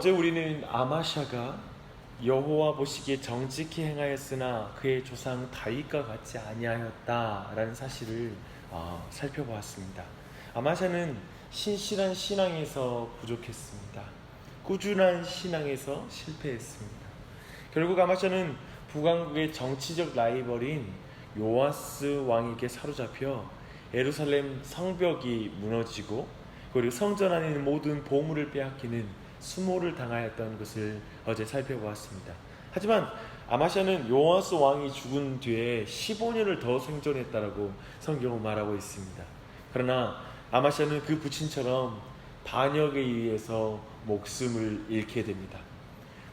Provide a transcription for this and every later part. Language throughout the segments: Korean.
어제 우리는 아마샤가 여호와 보시기에 정직히 행하였으나 그의 조상 다윗과 같지 아니하였다라는 사실을 어, 살펴보았습니다. 아마샤는 신실한 신앙에서 부족했습니다. 꾸준한 신앙에서 실패했습니다. 결국 아마샤는 북왕국의 정치적 라이벌인 요아스 왕에게 사로잡혀 예루살렘 성벽이 무너지고 그리고 성전 안에 있는 모든 보물을 빼앗기는 수모를 당하였던 것을 어제 살펴보았습니다. 하지만 아마샤는 요아스 왕이 죽은 뒤에 15년을 더 생존했다라고 성경은 말하고 있습니다. 그러나 아마샤는 그 부친처럼 반역에 의해서 목숨을 잃게 됩니다.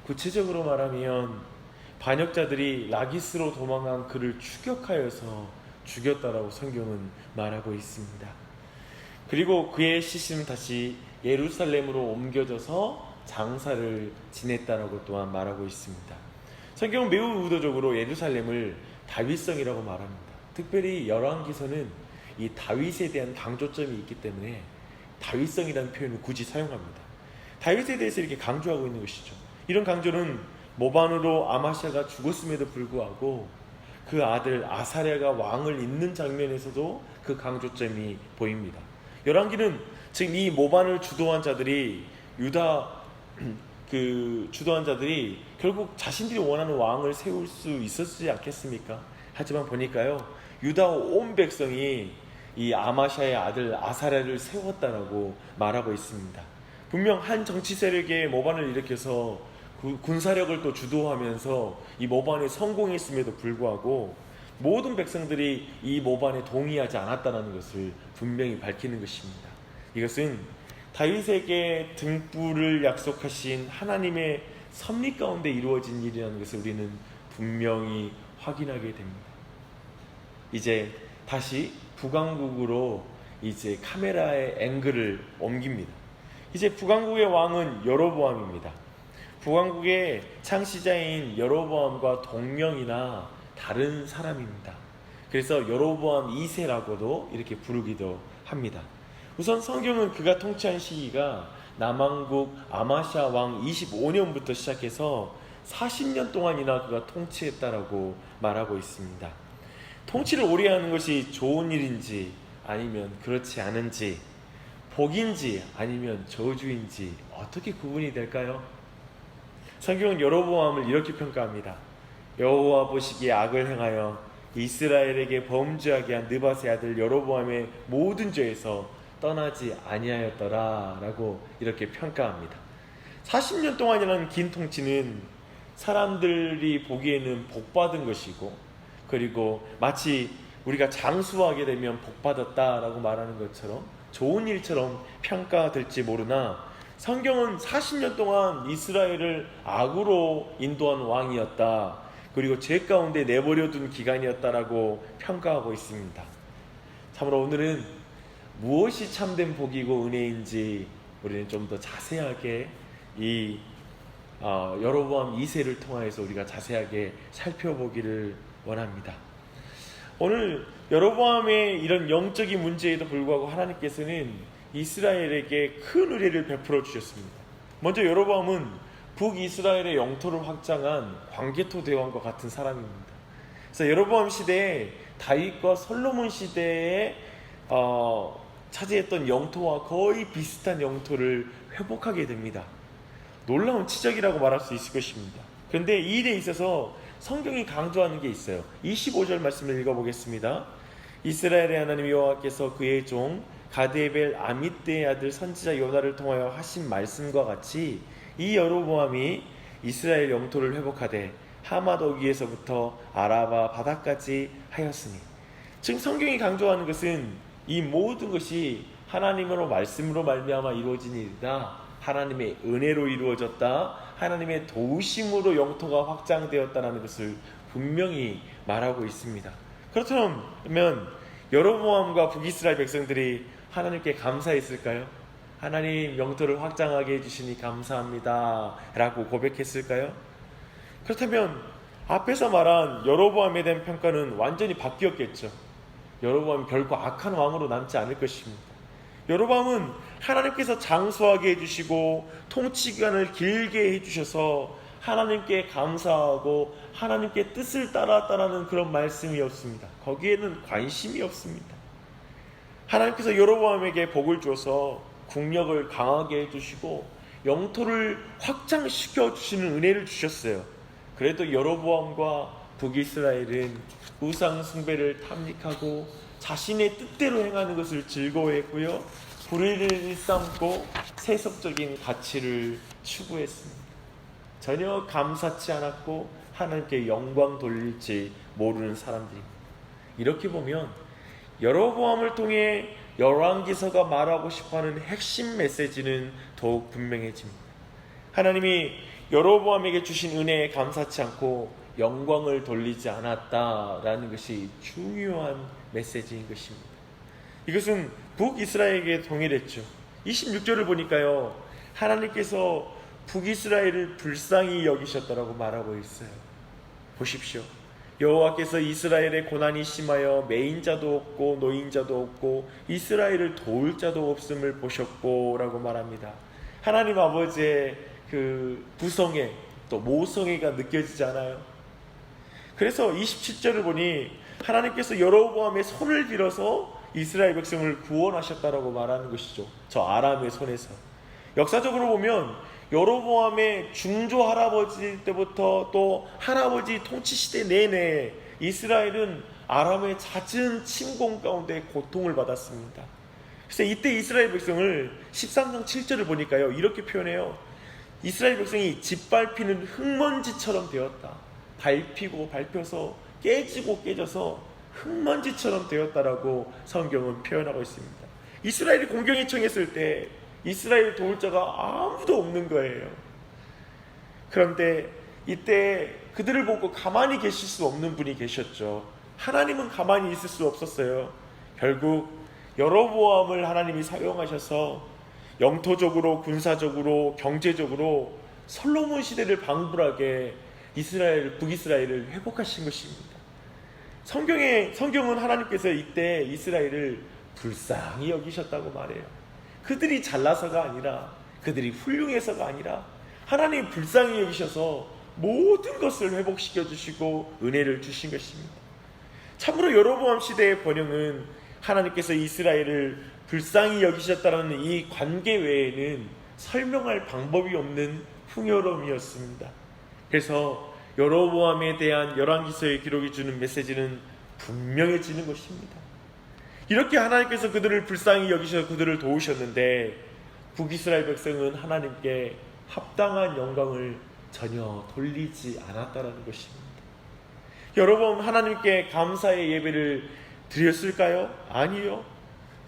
구체적으로 말하면 반역자들이 라기스로 도망한 그를 추격하여서 죽였다라고 성경은 말하고 있습니다. 그리고 그의 시신은 다시 예루살렘으로 옮겨져서 장사를 지냈다라고 또한 말하고 있습니다. 성경은 매우 의도적으로 예루살렘을 다윗성이라고 말합니다. 특별히 열왕기서는 이 다윗에 대한 강조점이 있기 때문에 다윗성이라는 표현을 굳이 사용합니다. 다윗에 대해서 이렇게 강조하고 있는 것이죠. 이런 강조는 모반으로 아마샤가 죽었음에도 불구하고 그 아들 아사랴가 왕을 잇는 장면에서도 그 강조점이 보입니다. 열왕기는 지금 이 모반을 주도한 자들이 유다 그 주도한 자들이 결국 자신들이 원하는 왕을 세울 수 있었지 않겠습니까? 하지만 보니까요 유다 온 백성이 이 아마샤의 아들 아사랴를 세웠다라고 말하고 있습니다. 분명 한 정치 세력의 모반을 일으켜서 구- 군사력을 또 주도하면서 이 모반에 성공했음에도 불구하고 모든 백성들이 이 모반에 동의하지 않았다는 것을 분명히 밝히는 것입니다. 이것은 다윗에게 등불을 약속하신 하나님의 섭리 가운데 이루어진 일이라는 것을 우리는 분명히 확인하게 됩니다. 이제 다시 북왕국으로 이제 카메라의 앵글을 옮깁니다. 이제 북왕국의 왕은 여로보암입니다. 북왕국의 창시자인 여로보암과 동명이나 다른 사람입니다. 그래서 여로보암 2세라고도 이렇게 부르기도 합니다. 우선 성경은 그가 통치한 시기가 남왕국 아마샤 왕 25년부터 시작해서 40년 동안이나 그가 통치했다라고 말하고 있습니다. 통치를 오래 하는 것이 좋은 일인지 아니면 그렇지 않은지 복인지 아니면 저주인지 어떻게 구분이 될까요? 성경은 여로보암을 이렇게 평가합니다. 여호와 보시기에 악을 행하여 이스라엘에게 범죄하게 한 느바세 아들 여로보암의 모든 죄에서 떠나지 아니하였더라라고 이렇게 평가합니다. 40년 동안이라는 긴 통치는 사람들이 보기에는 복받은 것이고 그리고 마치 우리가 장수하게 되면 복받았다라고 말하는 것처럼 좋은 일처럼 평가될지 모르나 성경은 40년 동안 이스라엘을 악으로 인도한 왕이었다. 그리고 죄 가운데 내버려둔 기간이었다라고 평가하고 있습니다. 참으로 오늘은 무엇이 참된 복이고 은혜인지 우리는 좀 더 자세하게 이 어, 여로보암 2세를 통하여서 우리가 자세하게 살펴보기를 원합니다. 오늘 여로보암의 이런 영적인 문제에도 불구하고 하나님께서는 이스라엘에게 큰 은혜를 베풀어 주셨습니다. 먼저 여로보암은 북이스라엘의 영토를 확장한 광개토 대왕과 같은 사람입니다. 그래서 여로보암 시대에 다윗과 솔로몬 시대에 어, 차지했던 영토와 거의 비슷한 영토를 회복하게 됩니다. 놀라운 치적이라고 말할 수 있을 것입니다. 그런데 이 일에 있어서 성경이 강조하는 게 있어요. 25절 말씀을 읽어보겠습니다. 이스라엘의 하나님 여호와께서 그의 종 가데벨 아미떼의 아들 선지자 요나를 통하여 하신 말씀과 같이 이 여로보암이 이스라엘 영토를 회복하되 하맛 어기에서부터 아라바 바다까지 하였으니 지금 성경이 강조하는 것은 이 모든 것이 하나님으로 말씀으로 말미암아 이루어진 일이다. 하나님의 은혜로 이루어졌다. 하나님의 도우심으로 영토가 확장되었다라는 것을 분명히 말하고 있습니다. 그렇다면 여로보암과 북이스라엘 백성들이 하나님께 감사했을까요? 하나님 영토를 확장하게 해주시니 감사합니다. 라고 고백했을까요? 그렇다면 앞에서 말한 여로보암에 대한 평가는 완전히 바뀌었겠죠. 여로보암이 결코 악한 왕으로 남지 않을 것입니다. 여로밤은 하나님께서 장수하게 해주시고 통치 기간을 길게 해주셔서 하나님께 감사하고 하나님께 뜻을 따랐다라는 그런 말씀이 없습니다. 거기에는 관심이 없습니다. 하나님께서 여로보암에게 복을 주어서 국력을 강하게 해주시고 영토를 확장시켜 주시는 은혜를 주셨어요. 그래도 여로보암과 북이스라엘은 우상 숭배를 탐닉하고 자신의 뜻대로 행하는 것을 즐거워했고요. 불의를 일삼고 세속적인 가치를 추구했습니다. 전혀 감사치 않았고 하나님께 영광 돌릴지 모르는 사람들입니다. 이렇게 보면 여로보암을 통해 열왕기서가 말하고 싶어하는 핵심 메시지는 더욱 분명해집니다. 하나님이 여로보암에게 주신 은혜에 감사치 않고 영광을 돌리지 않았다라는 것이 중요한 메시지인 것입니다. 이것은 북이스라엘에게 동일했죠. 26절을 보니까요. 하나님께서 북이스라엘을 불쌍히 여기셨다라고 말하고 있어요. 보십시오. 여호와께서 이스라엘의 고난이 심하여 매인 자도 없고 노인 자도 없고 이스라엘을 도울 자도 없음을 보셨고라고 말합니다. 하나님 아버지의 그 부성애 또 모성애가 느껴지지 않아요? 그래서 27절을 보니 하나님께서 여로보암의 손을 빌어서 이스라엘 백성을 구원하셨다라고 말하는 것이죠. 저 아람의 손에서. 역사적으로 보면 여로보암의 중조 할아버지 때부터 또 할아버지 통치 시대 내내 이스라엘은 아람의 잦은 침공 가운데 고통을 받았습니다. 그래서 이때 이스라엘 백성을 13장 7절을 보니까요. 이렇게 표현해요. 이스라엘 백성이 짓밟히는 흙먼지처럼 되었다. 밟히고 밟혀서 깨지고 깨져서 흙먼지처럼 되었다라고 성경은 표현하고 있습니다. 이스라엘이 공경에 청했을 때 이스라엘 도울 자가 아무도 없는 거예요. 그런데 이때 그들을 보고 가만히 계실 수 없는 분이 계셨죠. 하나님은 가만히 있을 수 없었어요. 결국 여로보암을 하나님이 사용하셔서 영토적으로 군사적으로 경제적으로 솔로몬 시대를 방불하게 이스라엘 북이스라엘을 회복하신 것입니다. 성경에 성경은 하나님께서 이때 이스라엘을 불쌍히 여기셨다고 말해요. 그들이 잘나서가 아니라 그들이 훌륭해서가 아니라 하나님 불쌍히 여기셔서 모든 것을 회복시켜 주시고 은혜를 주신 것입니다. 참으로 여로보암 시대의 번영은 하나님께서 이스라엘을 불쌍히 여기셨다는 이 관계 외에는 설명할 방법이 없는 풍요로움이었습니다. 그래서 여로보암에 대한 열왕기서의 기록이 주는 메시지는 분명해지는 것입니다. 이렇게 하나님께서 그들을 불쌍히 여기셔 그들을 도우셨는데 북이스라엘 백성은 하나님께 합당한 영광을 전혀 돌리지 않았다라는 것입니다. 여러분 하나님께 감사의 예배를 드렸을까요? 아니요.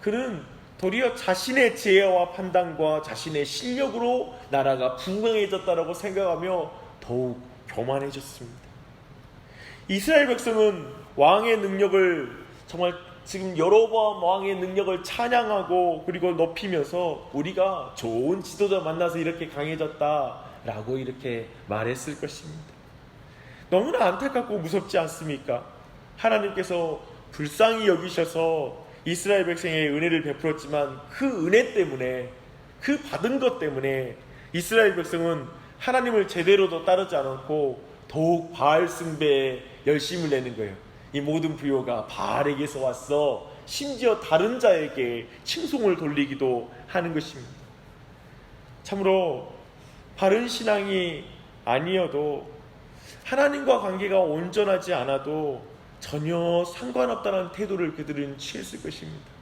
그는 도리어 자신의 지혜와 판단과 자신의 실력으로 나라가 분명해졌다라고 생각하며 더욱 교만해졌습니다. 이스라엘 백성은 왕의 능력을 정말 지금 여로보암 왕의 능력을 찬양하고 그리고 높이면서 우리가 좋은 지도자 만나서 이렇게 강해졌다라고 이렇게 말했을 것입니다. 너무나 안타깝고 무섭지 않습니까? 하나님께서 불쌍히 여기셔서 이스라엘 백성의 은혜를 베풀었지만 그 은혜 때문에 그 받은 것 때문에 이스라엘 백성은 하나님을 제대로도 따르지 않았고 더욱 바알 숭배에 열심을 내는 거예요. 이 모든 부요가 바알에게서 왔어. 심지어 다른 자에게 칭송을 돌리기도 하는 것입니다. 참으로 바른 신앙이 아니어도 하나님과 관계가 온전하지 않아도 전혀 상관없다는 태도를 그들은 취했을 것입니다.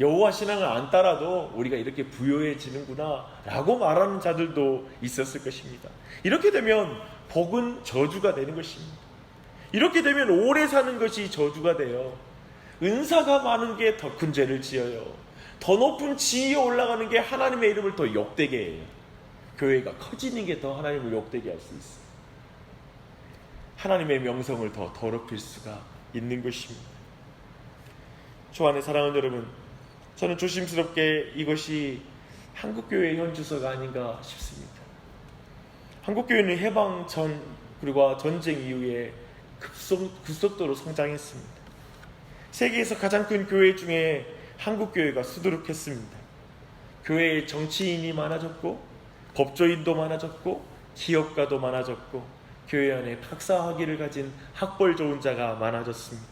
여호와 신앙을 안 따라도 우리가 이렇게 부요해지는구나라고 말하는 자들도 있었을 것입니다. 이렇게 되면 복은 저주가 되는 것입니다. 이렇게 되면 오래 사는 것이 저주가 돼요. 은사가 많은 게 더 큰 죄를 지어요. 더 높은 지위에 올라가는 게 하나님의 이름을 더 욕되게 해요. 교회가 커지는 게 더 하나님을 욕되게 할 수 있어요. 하나님의 명성을 더 더럽힐 수가 있는 것입니다. 주 안에 사랑하는 여러분, 저는 조심스럽게 이것이 한국교회의 현 주소가 아닌가 싶습니다. 한국교회는 해방 전 그리고 전쟁 이후에 급속, 급속도로 성장했습니다. 세계에서 가장 큰 교회 중에 한국교회가 수두룩했습니다. 교회에 정치인이 많아졌고 법조인도 많아졌고 기업가도 많아졌고 교회 안에 박사 학위를 가진 학벌 좋은 자가 많아졌습니다.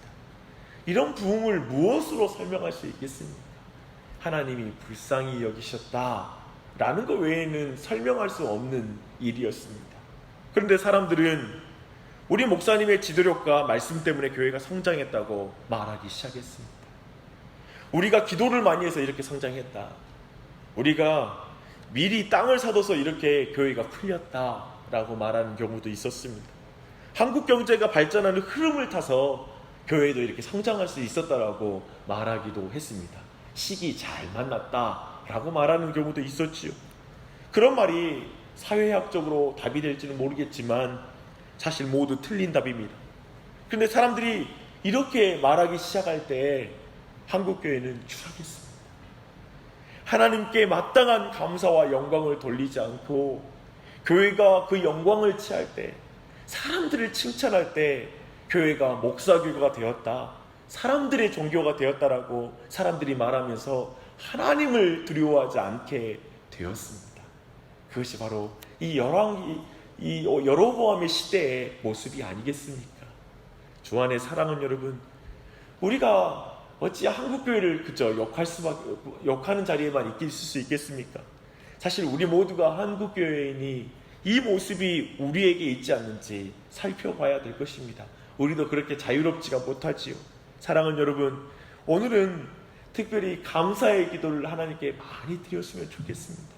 이런 부흥을 무엇으로 설명할 수 있겠습니까? 하나님이 불쌍히 여기셨다라는 것 외에는 설명할 수 없는 일이었습니다. 그런데 사람들은 우리 목사님의 지도력과 말씀 때문에 교회가 성장했다고 말하기 시작했습니다. 우리가 기도를 많이 해서 이렇게 성장했다. 우리가 미리 땅을 사둬서 이렇게 교회가 풀렸다라고 말하는 경우도 있었습니다. 한국 경제가 발전하는 흐름을 타서 교회도 이렇게 성장할 수 있었다라고 말하기도 했습니다. 시기 잘 만났다라고 말하는 경우도 있었지요. 그런 말이 사회학적으로 답이 될지는 모르겠지만 사실 모두 틀린 답입니다. 그런데 사람들이 이렇게 말하기 시작할 때 한국 교회는 추락했습니다. 하나님께 마땅한 감사와 영광을 돌리지 않고 교회가 그 영광을 취할 때 사람들을 칭찬할 때 교회가 목사교가 되었다. 사람들의 종교가 되었다라고 사람들이 말하면서 하나님을 두려워하지 않게 되었습니다. 그것이 바로 이 열왕 이 여로보암의 시대의 모습이 아니겠습니까? 주 안의 사랑은 여러분 우리가 어찌 한국 교회를 그저 욕할 수밖에 욕하는 자리에만 있을 수 있겠습니까? 사실 우리 모두가 한국 교회인이 이 모습이 우리에게 있지 않는지 살펴봐야 될 것입니다. 우리도 그렇게 자유롭지가 못하지요. 사랑하는 여러분, 오늘은 특별히 감사의 기도를 하나님께 많이 드렸으면 좋겠습니다.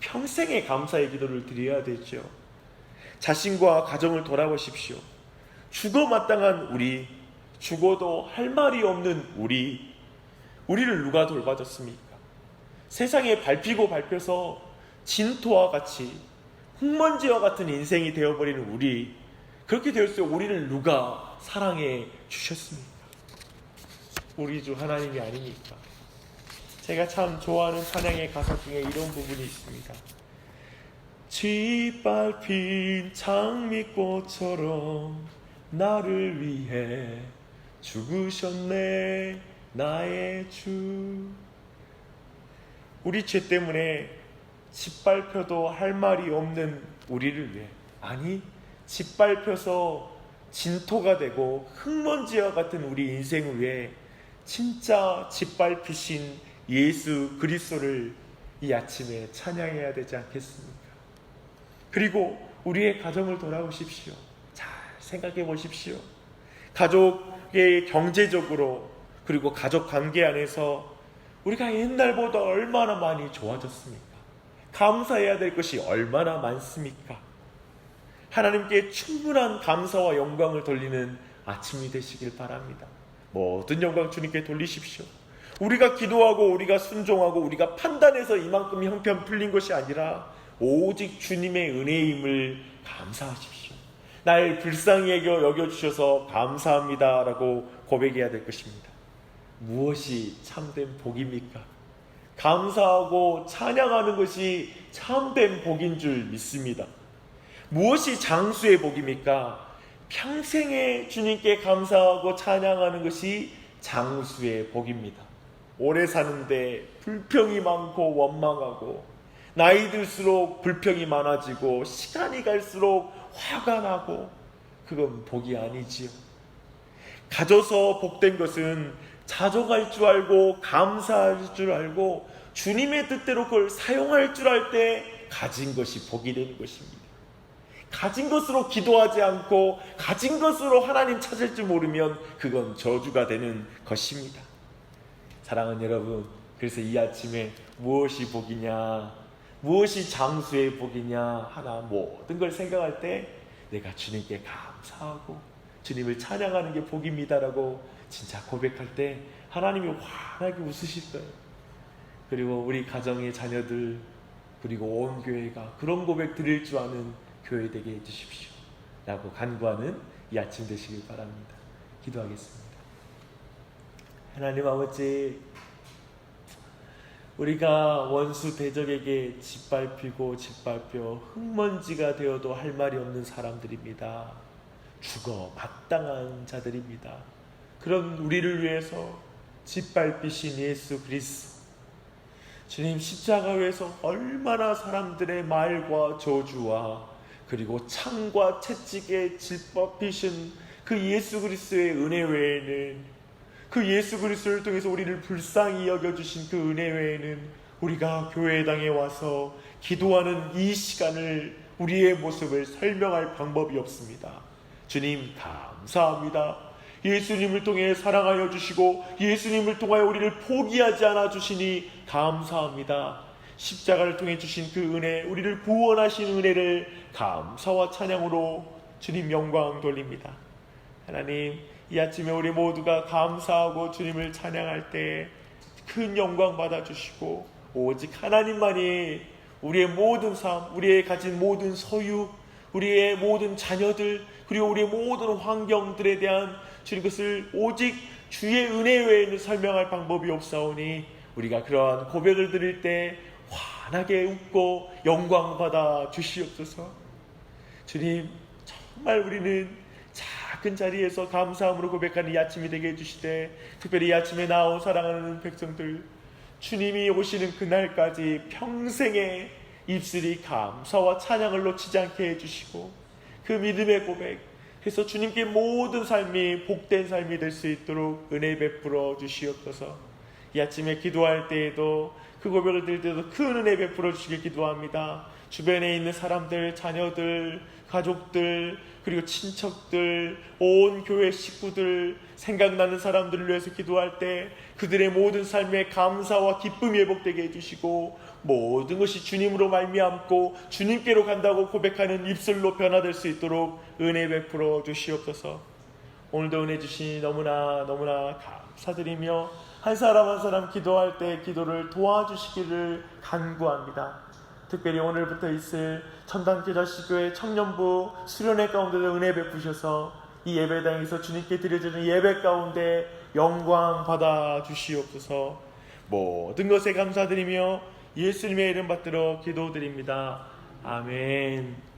평생의 감사의 기도를 드려야 되죠. 자신과 가정을 돌아보십시오. 죽어 마땅한 우리, 죽어도 할 말이 없는 우리, 우리를 누가 돌봐줬습니까? 세상에 밟히고 밟혀서 진토와 같이 흙먼지와 같은 인생이 되어버리는 우리, 그렇게 되었을 때 우리를 누가 사랑해 주셨습니까? 우리 주 하나님이 아닙니까? 제가 참 좋아하는 찬양의 가사 중에 이런 부분이 있습니다. 짓밟힌 장미꽃처럼 나를 위해 죽으셨네 나의 주 우리 죄 때문에 짓밟혀도 할 말이 없는 우리를 위해 아니 짓밟혀서 진토가 되고 흙먼지와 같은 우리 인생을 위해 진짜 짓밟히신 예수 그리스도를 이 아침에 찬양해야 되지 않겠습니까? 그리고 우리의 가정을 돌아오십시오. 잘 생각해 보십시오. 가족의 경제적으로 그리고 가족 관계 안에서 우리가 옛날보다 얼마나 많이 좋아졌습니까? 감사해야 될 것이 얼마나 많습니까? 하나님께 충분한 감사와 영광을 돌리는 아침이 되시길 바랍니다. 모든 영광 주님께 돌리십시오. 우리가 기도하고 우리가 순종하고 우리가 판단해서 이만큼 형편 풀린 것이 아니라 오직 주님의 은혜임을 감사하십시오. 날 불쌍히 여겨주셔서 감사합니다 라고 고백해야 될 것입니다. 무엇이 참된 복입니까? 감사하고 찬양하는 것이 참된 복인 줄 믿습니다. 무엇이 장수의 복입니까? 평생에 주님께 감사하고 찬양하는 것이 장수의 복입니다. 오래 사는데 불평이 많고 원망하고 나이 들수록 불평이 많아지고 시간이 갈수록 화가 나고 그건 복이 아니지요. 가져서 복된 것은 자족할 줄 알고 감사할 줄 알고 주님의 뜻대로 그걸 사용할 줄 알 때 가진 것이 복이 되는 것입니다. 가진 것으로 기도하지 않고 가진 것으로 하나님 찾을 줄 모르면 그건 저주가 되는 것입니다. 사랑하는 여러분, 그래서 이 아침에 무엇이 복이냐 무엇이 장수의 복이냐 하나 모든 걸 생각할 때 내가 주님께 감사하고 주님을 찬양하는 게 복입니다라고 진짜 고백할 때 하나님이 환하게 웃으실 거예요. 그리고 우리 가정의 자녀들 그리고 온 교회가 그런 고백 드릴 줄 아는 교회 되게 해주십시오. 라고 간구하는 이 아침 되시길 바랍니다. 기도하겠습니다. 하나님 아버지 우리가 원수 대적에게 짓밟히고 짓밟혀 흙먼지가 되어도 할 말이 없는 사람들입니다. 죽어 마땅한 자들입니다. 그런 우리를 위해서 짓밟히신 예수 그리스도 주님 십자가 위에서 얼마나 사람들의 말과 저주와 그리고 창과 채찍에 질법히신 그 예수 그리스도의 은혜 외에는 그 예수 그리스도를 통해서 우리를 불쌍히 여겨 주신 그 은혜 외에는 우리가 교회당에 와서 기도하는 이 시간을 우리의 모습을 설명할 방법이 없습니다. 주님 감사합니다. 예수님을 통해 사랑하여 주시고 예수님을 통하여 우리를 포기하지 않아 주시니 감사합니다. 십자가를 통해 주신 그 은혜, 우리를 구원하신 은혜를 감사와 찬양으로 주님 영광 돌립니다. 하나님, 이 아침에 우리 모두가 감사하고 주님을 찬양할 때 큰 영광 받아 주시고 오직 하나님만이 우리의 모든 삶, 우리의 가진 모든 소유, 우리의 모든 자녀들, 그리고 우리의 모든 환경들에 대한 주님 것을 오직 주의 은혜 외에는 설명할 방법이 없사오니 우리가 그러한 고백을 드릴 때 환하게 웃고 영광 받아 주시옵소서. 주님, 정말 우리는 작은 자리에서 감사함으로 고백하는 이 아침이 되게 해주시되 특별히 이 아침에 나온 사랑하는 백성들 주님이 오시는 그날까지 평생의 입술이 감사와 찬양을 놓치지 않게 해주시고 그 믿음의 고백 해서 주님께 모든 삶이 복된 삶이 될 수 있도록 은혜 베풀어 주시옵소서 이 아침에 기도할 때에도 그 고백을 드릴 때도 큰 은혜 베풀어 주시길 기도합니다 주변에 있는 사람들, 자녀들, 가족들, 그리고 친척들, 온 교회 식구들, 생각나는 사람들을 위해서 기도할 때 그들의 모든 삶에 감사와 기쁨이 회복되게 해주시고 모든 것이 주님으로 말미암고 주님께로 간다고 고백하는 입술로 변화될 수 있도록 은혜 베풀어 주시옵소서. 오늘도 은혜 주시니 너무나 너무나 감사드리며 한 사람 한 사람 기도할 때 기도를 도와주시기를 간구합니다. 특별히 오늘부터 있을 천당교자식교회 청년부 수련회 가운데도 은혜 베푸셔서 이 예배당에서 주님께 드려지는 예배 가운데 영광 받아 주시옵소서 모든 것에 감사드리며 예수님의 이름 받들어 기도드립니다. 아멘.